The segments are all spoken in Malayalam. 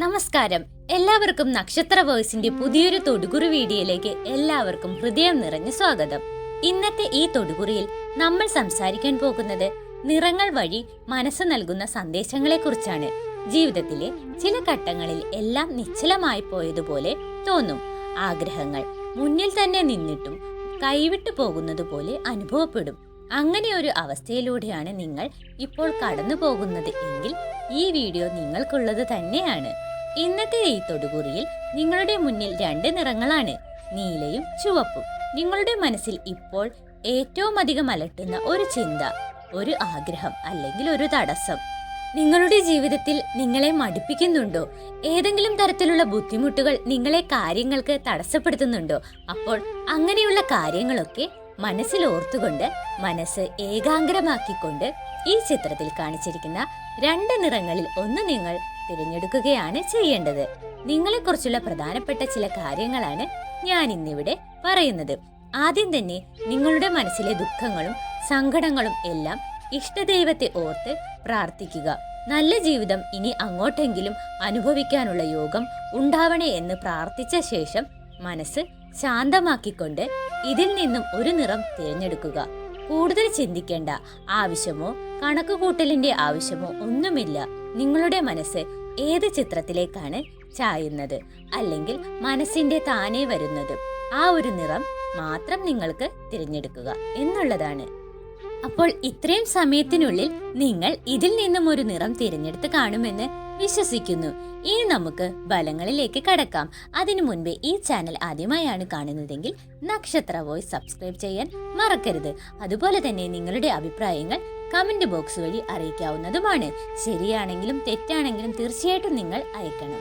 നമസ്കാരം. എല്ലാവർക്കും നക്ഷത്ര വേഴ്സിന്റെ പുതിയൊരു തൊടുകുറി വീഡിയോയിലേക്ക് എല്ലാവർക്കും ഹൃദയം നിറഞ്ഞ സ്വാഗതം. ഇന്നത്തെ ഈ തൊടുകുറിയിൽ നമ്മൾ സംസാരിക്കാൻ പോകുന്നത് നിറങ്ങൾ വഴി മനസ്സ് നൽകുന്ന സന്ദേശങ്ങളെ കുറിച്ചാണ് ജീവിതത്തിലെ ചില ഘട്ടങ്ങളിൽ എല്ലാം നിശ്ചലമായി പോയതുപോലെ തോന്നും. ആഗ്രഹങ്ങൾ മുന്നിൽ തന്നെ നിന്നിട്ടും കൈവിട്ടു പോകുന്നത് പോലെ അനുഭവപ്പെടും. അങ്ങനെ ഒരു അവസ്ഥയിലൂടെയാണ് നിങ്ങൾ ഇപ്പോൾ കടന്നു പോകുന്നത് എങ്കിൽ ഈ വീഡിയോ നിങ്ങൾക്കുള്ളത് തന്നെയാണ്. ഇന്നത്തെ ഈ തൊടുകുറിയിൽ നിങ്ങളുടെ മുന്നിൽ രണ്ട് നിറങ്ങളാണ് നീലയും ചുവപ്പും. നിങ്ങളുടെ മനസ്സിൽ ഇപ്പോൾ ഏറ്റവും അധികം അലട്ടുന്ന ഒരു ചിന്ത ഒരു ആഗ്രഹം അല്ലെങ്കിൽ ഒരു തടസ്സം. നിങ്ങളുടെ ജീവിതത്തിൽ നിങ്ങളെ മടുപ്പിക്കുന്നുണ്ടോ? ഏതെങ്കിലും തരത്തിലുള്ള ബുദ്ധിമുട്ടുകൾ നിങ്ങളെ കാര്യങ്ങൾക്ക് തടസ്സപ്പെടുത്തുന്നുണ്ടോ? അപ്പോൾ അങ്ങനെയുള്ള കാര്യങ്ങളൊക്കെ മനസ്സിൽ ഓർത്തുകൊണ്ട് മനസ്സ് ഏകാഗ്രമാക്കിക്കൊണ്ട് ഈ ചിത്രത്തിൽ കാണിച്ചിരിക്കുന്ന രണ്ട് നിറങ്ങളിൽ ഒന്ന് നിങ്ങൾ തിരഞ്ഞെടുക്കുകയാണ് ചെയ്യേണ്ടത്. നിങ്ങളെക്കുറിച്ചുള്ള പ്രധാനപ്പെട്ട ചില കാര്യങ്ങളാണ് ഞാൻ ഇന്നിവിടെ പറയുന്നത്. ആദ്യം തന്നെ നിങ്ങളുടെ മനസ്സിലെ ദുഃഖങ്ങളും സങ്കടങ്ങളും എല്ലാം ഇഷ്ടദൈവത്തെ ഓർത്ത് പ്രാർത്ഥിക്കുക. നല്ല ജീവിതം ഇനി അങ്ങോട്ടെങ്കിലും അനുഭവിക്കാനുള്ള യോഗം ഉണ്ടാവണേ എന്ന് പ്രാർത്ഥിച്ച ശേഷം മനസ്സ് ശാന്തമാക്കിക്കൊണ്ട് ഇതിൽ നിന്നും ഒരു നിറം തിരഞ്ഞെടുക്കുക. കൂടുതൽ ചിന്തിക്കേണ്ട ആവശ്യമോ കണക്കുകൂട്ടലിന്റെ ആവശ്യമോ ഒന്നുമില്ല. നിങ്ങളുടെ മനസ്സ് ഏത് ചിത്രത്തിലേക്കാണ് ചായുന്നത്? അല്ലെങ്കിൽ മനസ്സിന്റെ താനെ വരുന്നത്? ആ ഒരു നിറം മാത്രം നിങ്ങൾക്ക് തിരഞ്ഞെടുക്കുക എന്നുള്ളതാണ്. അപ്പോൾ ഇത്രയും സമയത്തിനുള്ളിൽ നിങ്ങൾ ഇതിൽ നിന്നും ഒരു നിറം തിരഞ്ഞെടുത്ത് കാണുമെന്ന് വിശ്വസിക്കുന്നു. ഇനി നമുക്ക് ഫലങ്ങളിലേക്ക് കടക്കാം. അതിനു മുൻപേ ഈ ചാനൽ ആദ്യമായാണ് കാണുന്നതെങ്കിൽ നക്ഷത്ര വോയിസ് സബ്സ്ക്രൈബ് ചെയ്യാൻ മറക്കരുത്. അതുപോലെ തന്നെ നിങ്ങളുടെ അഭിപ്രായങ്ങൾ കമന്റ് ബോക്സ് വഴി അറിയിക്കാവുന്നതുമാണ്. ശരിയാണെങ്കിലും തെറ്റാണെങ്കിലും തീർച്ചയായിട്ടും നിങ്ങൾ അയക്കണം.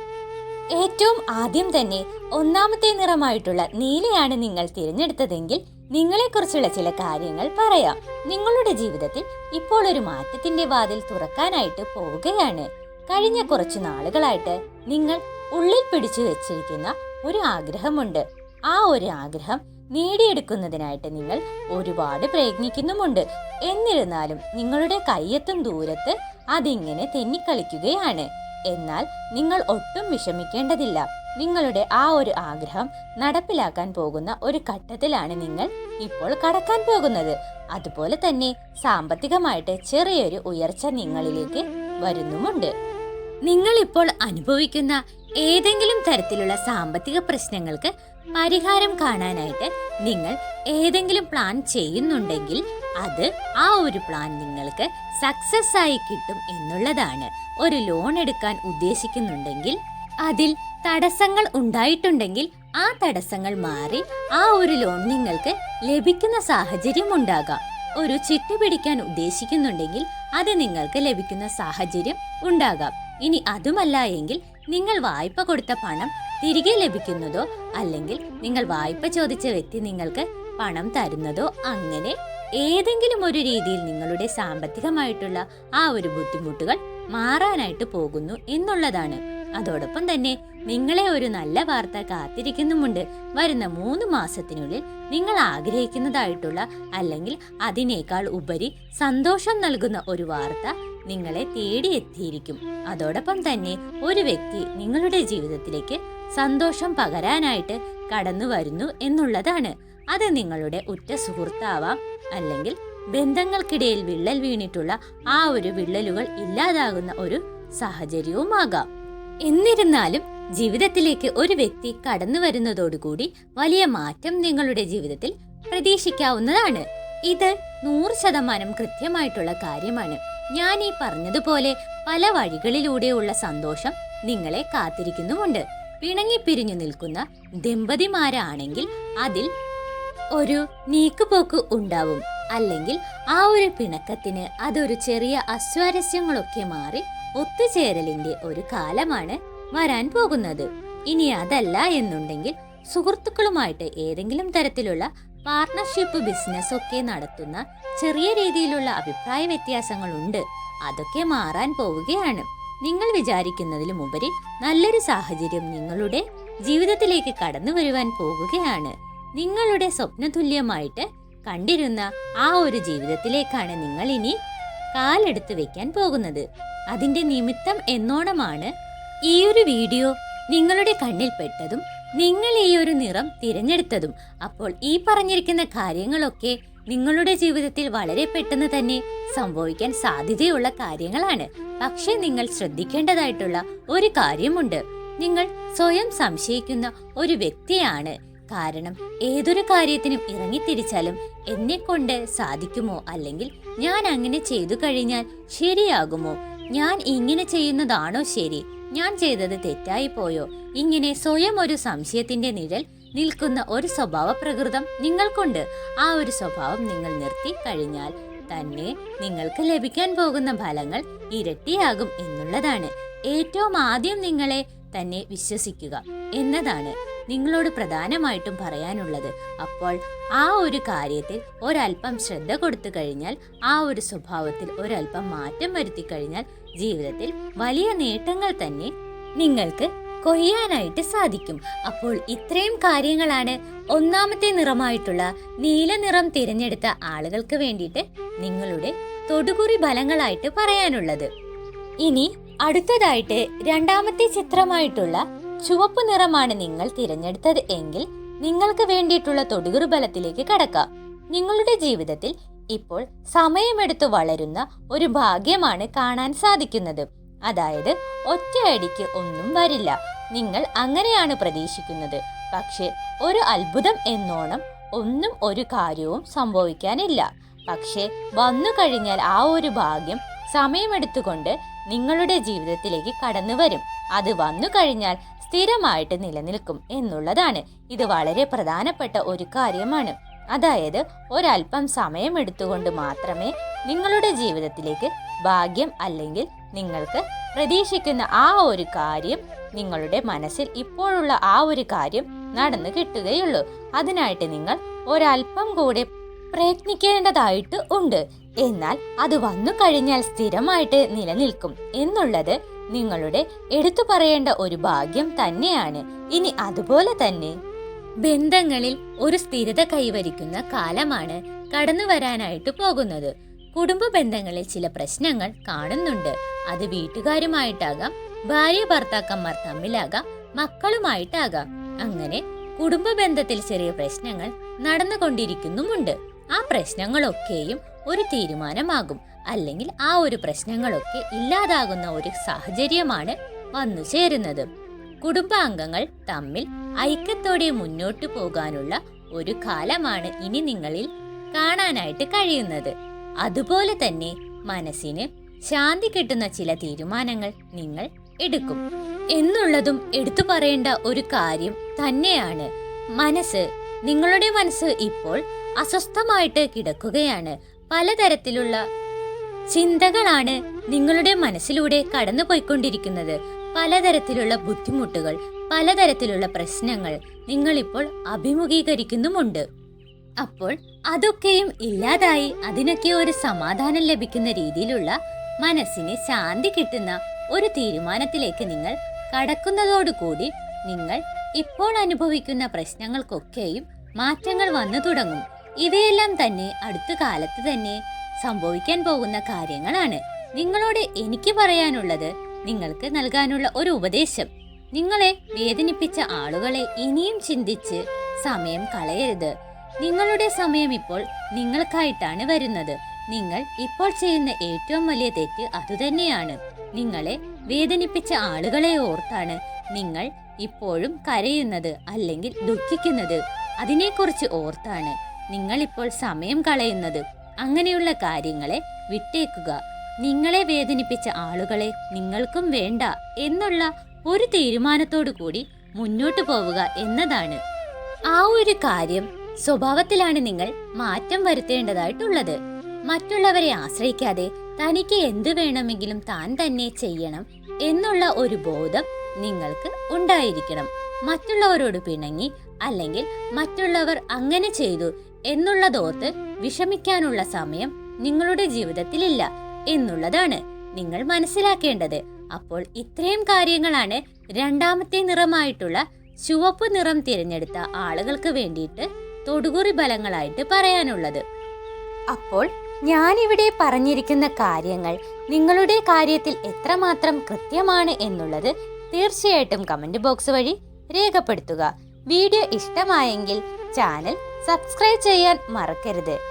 ഏറ്റവും ആദ്യം തന്നെ ഒന്നാമത്തെ നിറമായിട്ടുള്ള നീലയാണ് നിങ്ങൾ തിരഞ്ഞെടുത്തതെങ്കിൽ നിങ്ങളെക്കുറിച്ചുള്ള ചില കാര്യങ്ങൾ പറയാം. നിങ്ങളുടെ ജീവിതത്തിൽ ഇപ്പോൾ ഒരു മാറ്റത്തിന്റെ വാതിൽ തുറക്കാനായിട്ട് പോവുകയാണ്. കഴിഞ്ഞ കുറച്ചു നാളുകളായിട്ട് നിങ്ങൾ ഉള്ളിൽ പിടിച്ചു വെച്ചിരിക്കുന്ന ഒരു ആഗ്രഹമുണ്ട്. ആ ഒരു ആഗ്രഹം നേടിയെടുക്കുന്നതിനായിട്ട് നിങ്ങൾ ഒരുപാട് പ്രയത്നിക്കുന്നുമുണ്ട്. എന്നിരുന്നാലും നിങ്ങളുടെ കയ്യെത്തും ദൂരത്ത് അതിങ്ങനെ തെന്നിക്കളിക്കുകയാണ്. എന്നാൽ നിങ്ങൾ ഒട്ടും വിഷമിക്കേണ്ടതില്ല. നിങ്ങളുടെ ആ ഒരു ആഗ്രഹം നടപ്പിലാക്കാൻ പോകുന്ന ഒരു ഘട്ടത്തിലാണ് നിങ്ങൾ ഇപ്പോൾ കടക്കാൻ പോകുന്നത്. അതുപോലെ തന്നെ സാമ്പത്തികമായിട്ട് ചെറിയൊരു ഉയർച്ച നിങ്ങളിലേക്ക് വരുന്നുമുണ്ട്. നിങ്ങൾ ഇപ്പോൾ അനുഭവിക്കുന്ന ഏതെങ്കിലും തരത്തിലുള്ള സാമ്പത്തിക പ്രശ്നങ്ങൾക്ക് പരിഹാരം കാണാനായിട്ട് നിങ്ങൾ ഏതെങ്കിലും പ്ലാൻ ചെയ്യുന്നുണ്ടെങ്കിൽ അത് ആ ഒരു പ്ലാൻ നിങ്ങൾക്ക് സക്സസ് ആയി കിട്ടും എന്നുള്ളതാണ്. ഒരു ലോൺ എടുക്കാൻ ഉദ്ദേശിക്കുന്നുണ്ടെങ്കിൽ അതിൽ തടസ്സങ്ങൾ ഉണ്ടായിട്ടുണ്ടെങ്കിൽ ആ തടസ്സങ്ങൾ മാറി ആ ഒരു ലോൺ നിങ്ങൾക്ക് ലഭിക്കുന്ന സാഹചര്യം ഉണ്ടാകാം. ഒരു ചിട്ടി പിടിക്കാൻ ഉദ്ദേശിക്കുന്നുണ്ടെങ്കിൽ അത് നിങ്ങൾക്ക് ലഭിക്കുന്ന സാഹചര്യം ഉണ്ടാകാം. ഇനി അതുമല്ല എങ്കിൽ നിങ്ങൾ വായ്പ കൊടുത്ത പണം തിരികെ ലഭിക്കുന്നതോ അല്ലെങ്കിൽ നിങ്ങൾ വായ്പ ചോദിച്ച വ്യക്തി നിങ്ങൾക്ക് പണം തരുന്നതോ അങ്ങനെ ഏതെങ്കിലും ഒരു രീതിയിൽ നിങ്ങളുടെ സാമ്പത്തികമായിട്ടുള്ള ആ ഒരു ബുദ്ധിമുട്ടുകൾ മാറാനായിട്ട് പോകുന്നു എന്നുള്ളതാണ്. അതോടൊപ്പം തന്നെ നിങ്ങളെ ഒരു നല്ല വാർത്ത കാത്തിരിക്കുന്നുമുണ്ട്. വരുന്ന മൂന്ന് മാസത്തിനുള്ളിൽ നിങ്ങൾ ആഗ്രഹിക്കുന്നതായിട്ടുള്ള അല്ലെങ്കിൽ അതിനേക്കാൾ ഉപരി സന്തോഷം നൽകുന്ന ഒരു വാർത്ത നിങ്ങളെ തേടിയെത്തിയിരിക്കും. അതോടൊപ്പം തന്നെ ഒരു വ്യക്തി നിങ്ങളുടെ ജീവിതത്തിലേക്ക് സന്തോഷം പകരാനായിട്ട് കടന്നു വരുന്നു എന്നുള്ളതാണ്. അത് നിങ്ങളുടെ ഉറ്റ സുഹൃത്താവാം അല്ലെങ്കിൽ ബന്ധങ്ങൾക്കിടയിൽ വിള്ളൽ വീണിട്ടുള്ള ആ ഒരു വിള്ളലുകൾ ഇല്ലാതാകുന്ന ഒരു സാഹചര്യവുമാകാം. എന്നിരുന്നാലും ജീവിതത്തിലേക്ക് ഒരു വ്യക്തി കടന്നു വരുന്നതോടുകൂടി വലിയ മാറ്റം നിങ്ങളുടെ ജീവിതത്തിൽ പ്രതീക്ഷിക്കാവുന്നതാണ്. ഇത് നൂറ് ശതമാനം കൃത്യമായിട്ടുള്ള കാര്യമാണ്. ഞാൻ ഈ പറഞ്ഞതുപോലെ പല വഴികളിലൂടെയുള്ള സന്തോഷം നിങ്ങളെ കാത്തിരിക്കുന്നുമുണ്ട്. പിണങ്ങിപ്പിരിഞ്ഞു നിൽക്കുന്ന ദമ്പതിമാരാണെങ്കിൽ അതിൽ ഒരു നീക്കുപോക്ക് ഉണ്ടാവും. അല്ലെങ്കിൽ ആ ഒരു പിണക്കത്തിന് അതൊരു ചെറിയ അസ്വാരസ്യങ്ങളൊക്കെ മാറി ഒത്തുചേരലിന്റെ ഒരു കാലമാണ് വരാൻ പോകുന്നത്. ഇനി അതല്ല എന്നുണ്ടെങ്കിൽ സുഹൃത്തുക്കളുമായിട്ട് ഏതെങ്കിലും തരത്തിലുള്ള പാർട്ണർഷിപ്പ് ബിസിനസ് ഒക്കെ നടത്തുന്ന ചെറിയ രീതിയിലുള്ള അഭിപ്രായ വ്യത്യാസങ്ങളുണ്ട്. അതൊക്കെ മാറാൻ പോവുകയാണ്. നിങ്ങൾ വിചാരിക്കുന്നതിലും ഉപരി നല്ലൊരു സാഹചര്യം നിങ്ങളുടെ ജീവിതത്തിലേക്ക് കടന്നു വരുവാൻ പോകുകയാണ് നിങ്ങളുടെ സ്വപ്നതുല്യമായിട്ട് കണ്ടിരുന്ന ആ ഒരു ജീവിതത്തിലേക്കാണ് നിങ്ങൾ ഇനി കാലെടുത്ത് വെക്കാൻ പോകുന്നത്. അതിന്റെ നിമിത്തം എന്നോണമാണ് ഈ ഒരു വീഡിയോ നിങ്ങളുടെ കണ്ണിൽപ്പെട്ടതും നിങ്ങൾ ഈ ഒരു നിറം തിരഞ്ഞെടുത്തതും. അപ്പോൾ ഈ പറഞ്ഞിരിക്കുന്ന കാര്യങ്ങളൊക്കെ നിങ്ങളുടെ ജീവിതത്തിൽ വളരെ പെട്ടെന്ന് തന്നെ സംഭവിക്കാൻ സാധ്യതയുള്ള കാര്യങ്ങളാണ്. പക്ഷേ നിങ്ങൾ ശ്രദ്ധിക്കേണ്ടതായിട്ടുള്ള ഒരു കാര്യമുണ്ട്. നിങ്ങൾ സ്വയം സംശയിക്കുന്ന ഒരു വ്യക്തിയാണ്. കാരണം ഏതൊരു കാര്യത്തിനും ഇറങ്ങിത്തിരിച്ചാലും എന്നെ കൊണ്ട് സാധിക്കുമോ? അല്ലെങ്കിൽ ഞാൻ അങ്ങനെ ചെയ്തു കഴിഞ്ഞാൽ ശരിയാകുമോ? ഞാൻ ഇങ്ങനെ ചെയ്യുന്നതാണോ ശരി? ഞാൻ ചെയ്തത് തെറ്റായി പോയോ? ഇങ്ങനെ സ്വയം ഒരു സംശയത്തിന്റെ നിഴൽ നിൽക്കുന്ന ഒരു സ്വഭാവ പ്രകൃതം നിങ്ങൾക്കുണ്ട്. ആ ഒരു സ്വഭാവം നിങ്ങൾ നിർത്തി കഴിഞ്ഞാൽ തന്നെ നിങ്ങൾക്ക് ലഭിക്കാൻ പോകുന്ന ഫലങ്ങൾ ഇരട്ടിയാകും എന്നുള്ളതാണ്. ഏറ്റവും ആദ്യം നിങ്ങളെ തന്നെ വിശ്വസിക്കുക എന്നതാണ് നിങ്ങളോട് പ്രധാനമായിട്ടും പറയാനുള്ളത്. അപ്പോൾ ആ ഒരു കാര്യത്തിൽ ഒരല്പം ശ്രദ്ധ കൊടുത്തു കഴിഞ്ഞാൽ ആ ഒരു സ്വഭാവത്തിൽ ഒരല്പം മാറ്റം വരുത്തി കഴിഞ്ഞാൽ ജീവിതത്തിൽ വലിയ നേട്ടങ്ങൾ തന്നെ നിങ്ങൾക്ക് കൊയ്യാനായിട്ട് സാധിക്കും. അപ്പോൾ ഇത്രയും കാര്യങ്ങളാണ് ഒന്നാമത്തെ നിറമായിട്ടുള്ള നീല നിറം തിരഞ്ഞെടുത്ത ആളുകൾക്ക് വേണ്ടിയിട്ട് നിങ്ങളുടെ തൊടുകുറി ഫലങ്ങളായിട്ട് പറയാനുള്ളത്. ഇനി അടുത്തതായിട്ട് രണ്ടാമത്തെ ചിത്രമായിട്ടുള്ള ചുവപ്പ് നിറമാണ് നിങ്ങൾ തിരഞ്ഞെടുത്തത് എങ്കിൽ നിങ്ങൾക്ക് വേണ്ടിയിട്ടുള്ള തൊടുകുറി ബലത്തിലേക്ക് കടക്കാം. നിങ്ങളുടെ ജീവിതത്തിൽ ഇപ്പോൾ സമയമെടുത്ത് വളരുന്ന ഒരു ഭാഗ്യമാണ് കാണാൻ സാധിക്കുന്നത്. അതായത് ഒറ്റയടിക്ക് ഒന്നും വരില്ല. നിങ്ങൾ അങ്ങനെയാണ് പ്രതീക്ഷിക്കുന്നത്. പക്ഷെ ഒരു അത്ഭുതം എന്നോണം ഒന്നും ഒരു കാര്യവും സംഭവിക്കാനില്ല. പക്ഷെ വന്നു കഴിഞ്ഞാൽ ആ ഒരു ഭാഗ്യം സമയമെടുത്തുകൊണ്ട് നിങ്ങളുടെ ജീവിതത്തിലേക്ക് കടന്നു വരും. അത് വന്നു കഴിഞ്ഞാൽ സ്ഥിരമായിട്ട് നിലനിൽക്കും എന്നുള്ളതാണ്. ഇത് വളരെ പ്രധാനപ്പെട്ട ഒരു കാര്യമാണ്. അതായത് ഒരല്പം സമയം എടുത്തുകൊണ്ട് മാത്രമേ നിങ്ങളുടെ ജീവിതത്തിലേക്ക് ഭാഗ്യം അല്ലെങ്കിൽ നിങ്ങൾക്ക് പ്രതീക്ഷിക്കുന്ന ആ ഒരു കാര്യം നിങ്ങളുടെ മനസ്സിൽ ഇപ്പോഴുള്ള ആ ഒരു കാര്യം നടന്നു കിട്ടുകയുള്ളൂ. അതിനായിട്ട് നിങ്ങൾ ഒരല്പം കൂടെ പ്രയത്നിക്കേണ്ടതായിട്ട് ഉണ്ട്. എന്നാൽ അത് വന്നു കഴിഞ്ഞാൽ സ്ഥിരമായിട്ട് നിലനിൽക്കും എന്നുള്ളത് നിങ്ങളുടെ എടുത്തു പറയേണ്ട ഒരു ഭാഗ്യം തന്നെയാണ്. ഇനി അതുപോലെ തന്നെ ബന്ധങ്ങളിൽ ഒരു സ്ഥിരത കൈവരിക്കുന്ന കാലമാണ് കടന്നു വരാനായിട്ട് പോകുന്നത്. കുടുംബ ബന്ധങ്ങളിൽ ചില പ്രശ്നങ്ങൾ കാണുന്നുണ്ട്. അത് വീട്ടുകാരുമായിട്ടാകാം ഭാര്യ ഭർത്താക്കന്മാർ തമ്മിലാകാം മക്കളുമായിട്ടാകാം. അങ്ങനെ കുടുംബ ബന്ധത്തിൽ ചെറിയ പ്രശ്നങ്ങൾ നടന്നുകൊണ്ടിരിക്കുന്നുമുണ്ട്. ആ പ്രശ്നങ്ങളൊക്കെയും ഒരു തീരുമാനമാകും. അല്ലെങ്കിൽ ആ ഒരു പ്രശ്നങ്ങളൊക്കെ ഇല്ലാതാകുന്ന ഒരു സാഹചര്യമാണ് വന്നു ചേരുന്നത്. കുടുംബാംഗങ്ങൾ തമ്മിൽ ഐക്യത്തോടെ മുന്നോട്ടു പോകാനുള്ള ഒരു കാലമാണ് ഇനി നിങ്ങളിൽ കാണാനായിട്ട് കഴിയുന്നത്. അതുപോലെ തന്നെ മനസ്സിന് ശാന്തി കിട്ടുന്ന ചില തീരുമാനങ്ങൾ നിങ്ങൾ എടുക്കും. എന്നുള്ളതും എടുത്തു പറയേണ്ട ഒരു കാര്യം തന്നെയാണ്. മനസ്സ് നിങ്ങളുടെ മനസ്സ് ഇപ്പോൾ അസ്വസ്ഥമായിട്ട് കിടക്കുകയാണ്. പലതരത്തിലുള്ള ചിന്തകളാണ് നിങ്ങളുടെ മനസ്സിലൂടെ കടന്നു പോയിക്കൊണ്ടിരിക്കുന്നത് പലതരത്തിലുള്ള ബുദ്ധിമുട്ടുകൾ പലതരത്തിലുള്ള പ്രശ്നങ്ങൾ നിങ്ങളിപ്പോൾ അഭിമുഖീകരിക്കുന്നുമുണ്ട്. അപ്പോൾ അതൊക്കെയും ഇല്ലാതായി അതിനൊക്കെ ഒരു സമാധാനം ലഭിക്കുന്ന രീതിയിലുള്ള മനസ്സിന് ശാന്തി കിട്ടുന്ന ഒരു തീരുമാനത്തിലേക്ക് നിങ്ങൾ കടക്കുന്നതോടുകൂടി നിങ്ങൾ ഇപ്പോൾ അനുഭവിക്കുന്ന പ്രശ്നങ്ങൾക്കൊക്കെയും മാറ്റങ്ങൾ വന്നു തുടങ്ങും. ഇവയെല്ലാം തന്നെ അടുത്ത കാലത്ത് തന്നെ സംഭവിക്കാൻ പോകുന്ന കാര്യങ്ങളാണ്. നിങ്ങളോട് എനിക്ക് പറയാനുള്ളത് നിങ്ങൾക്ക് നൽകാനുള്ള ഒരു ഉപദേശം. നിങ്ങളെ വേദനിപ്പിച്ച ആളുകളെ ഇനിയും ചിന്തിച്ച് സമയം കളയരുത്. നിങ്ങളുടെ സമയം ഇപ്പോൾ നിങ്ങൾക്കായിട്ടാണ് വരുന്നത്. നിങ്ങൾ ഇപ്പോൾ ചെയ്യുന്ന ഏറ്റവും വലിയ തെറ്റ് അതുതന്നെയാണ്. നിങ്ങളെ വേദനിപ്പിച്ച ആളുകളെ ഓർത്താണ് നിങ്ങൾ ഇപ്പോഴും കരയുന്നത് അല്ലെങ്കിൽ ദുഃഖിക്കുന്നത്. അതിനെക്കുറിച്ച് ഓർത്താണ് നിങ്ങളിപ്പോൾ സമയം കളയുന്നത്. അങ്ങനെയുള്ള കാര്യങ്ങളെ വിട്ടേക്കുക. നിങ്ങളെ വേദനിപ്പിച്ച ആളുകളെ നിങ്ങൾക്കും വേണ്ട എന്നുള്ള ഒരു തീരുമാനത്തോടു കൂടി മുന്നോട്ടു പോവുക എന്നതാണ്. ആ ഒരു കാര്യം സ്വഭാവത്തിലാണ് നിങ്ങൾ മാറ്റം വരുത്തേണ്ടതായിട്ടുള്ളത്. മറ്റുള്ളവരെ ആശ്രയിക്കാതെ തനിക്ക് എന്തു വേണമെങ്കിലും താൻ തന്നെ ചെയ്യണം എന്നുള്ള ഒരു ബോധം നിങ്ങൾക്ക് ഉണ്ടായിരിക്കണം. മറ്റുള്ളവരോട് പിണങ്ങി അല്ലെങ്കിൽ മറ്റുള്ളവർ അങ്ങനെ ചെയ്തു എന്നുള്ളതോർത്ത് വിഷമിക്കാനുള്ള സമയം നിങ്ങളുടെ ജീവിതത്തിലില്ല. എന്നുള്ളതാണ് നിങ്ങൾ മനസ്സിലാക്കേണ്ടത്. അപ്പോൾ ഇത്രയും കാര്യങ്ങളാണ് രണ്ടാമത്തെ നിറമായിട്ടുള്ള ചുവപ്പ് നിറം തിരഞ്ഞെടുത്ത ആളുകൾക്ക് വേണ്ടിയിട്ട് തൊടുകുറി ഫലങ്ങളായിട്ട് പറയാനുള്ളത്. അപ്പോൾ ഞാനിവിടെ പറഞ്ഞിരിക്കുന്ന കാര്യങ്ങൾ നിങ്ങളുടെ കാര്യത്തിൽ എത്രമാത്രം കൃത്യമാണ് എന്നുള്ളത് തീർച്ചയായിട്ടും കമന്റ് ബോക്സ് വഴി രേഖപ്പെടുത്തുക. വീഡിയോ ഇഷ്ടമായെങ്കിൽ ചാനൽ സബ്സ്ക്രൈബ് ചെയ്യാൻ മറക്കരുത്.